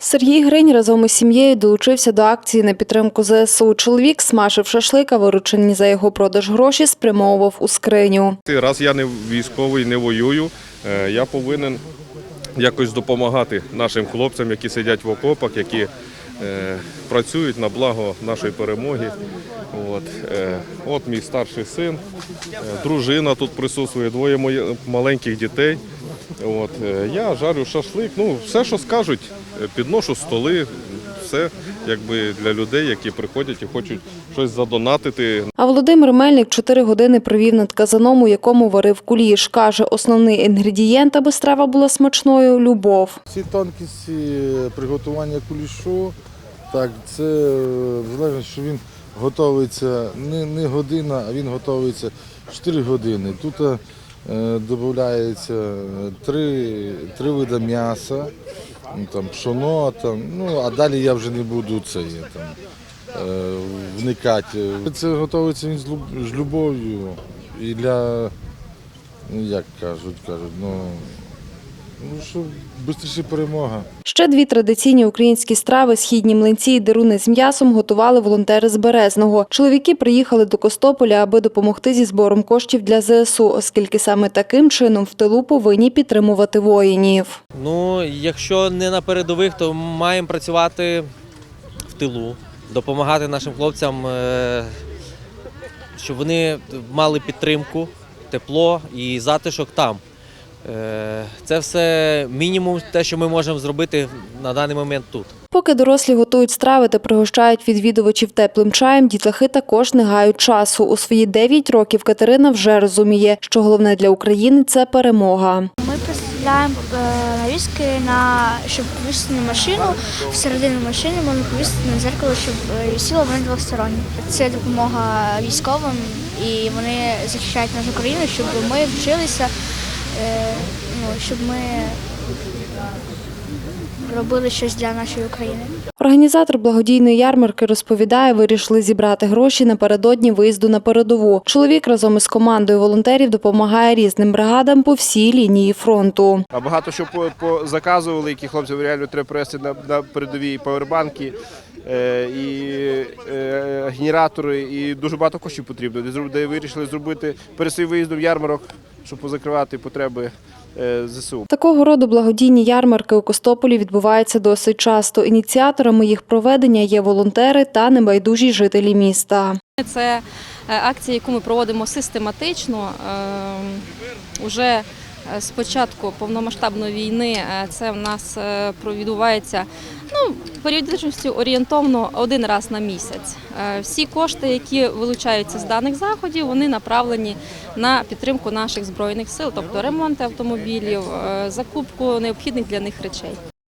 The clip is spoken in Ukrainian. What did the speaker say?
Сергій Гринь разом із сім'єю долучився до акції на підтримку ЗСУ. Чоловік смажив шашлика, виручені за його продаж гроші, спрямовував у скриню. Раз я не військовий, не воюю, е, я повинен якось допомагати нашим хлопцям, які сидять в окопах, які е, працюють на благо нашої перемоги. От, е, от мій старший син, дружина тут присутствує, двоє моїх маленьких дітей. От, я жарю шашлик, ну все, що скажуть, підношу столи, все якби для людей, які приходять і хочуть щось задонатити А Володимир Мельник чотири години провів над казаном, у якому варив куліш. Каже, основний інгредієнт, аби страва була смачною любов. Всі тонкості приготування кулішу, так, це е, залежно, що він готується не, не година, а він готується 4 години. Тут е, додається три, три види м'яса, ну, там, пшоно, там, ну, а далі я вже не буду це є, там, е, вникати. Це готується він з любов'ю і для, ну, як кажуть, кажуть, ну, ну що швидше перемога. Ще дві традиційні українські страви східні млинці і деруни з м'ясом готували волонтери з Березного. Чоловіки приїхали до Костополя, аби допомогти зі збором коштів для ЗСУ, оскільки саме таким чином в тилу повинні підтримувати воїнів. Ну, якщо не на передових, то маємо працювати в тилу, допомагати нашим хлопцям, е, щоб вони мали підтримку, тепло і затишок там. Е, Це все мінімум те, що ми можемо зробити на даний момент тут. Поки дорослі готують страви та пригощають відвідувачів теплим чаєм, дітлахи також не гають часу. У свої 9 років Катерина вже розуміє, що головне для України це перемога. Ми представляємо е, навіски на щоб повісити на машину. Всередину машини можна повісити на дзеркало, щоб е, висіло вони двосторонні. Це допомога військовим і вони захищають нашу країну, щоб ми вчилися, ну, щоб ми робили щось для нашої України. Організатор благодійної ярмарки розповідає, вирішили зібрати гроші напередодні виїзду на передову. Чоловік разом із командою волонтерів допомагає різним бригадам по всій лінії фронту. А багато що по, по заказували, які хлопцям реально треба привезти на, на передові павербанки, е, і е, генератори, і дуже багато коштів потрібно. Де, де вирішили зробити перед своїм виїздом ярмарок, щоб позакривати потреби е, ЗСУ. Такого роду благодійні ярмарки у Костополі відбуваються досить часто. Ініціаторами їх проведення є волонтери та небайдужі жителі міста. Це е, акція, яку ми проводимо систематично. Е, Уже з початку повномасштабної війни е, це в нас провідувається відбувається ну, періодичністю орієнтовно один раз на місяць. Е, Всі кошти, які вилучаються з даних заходів, вони направлені на підтримку наших збройних сил, тобто ремонт автомобілів, е, закупку необхідних для них речей.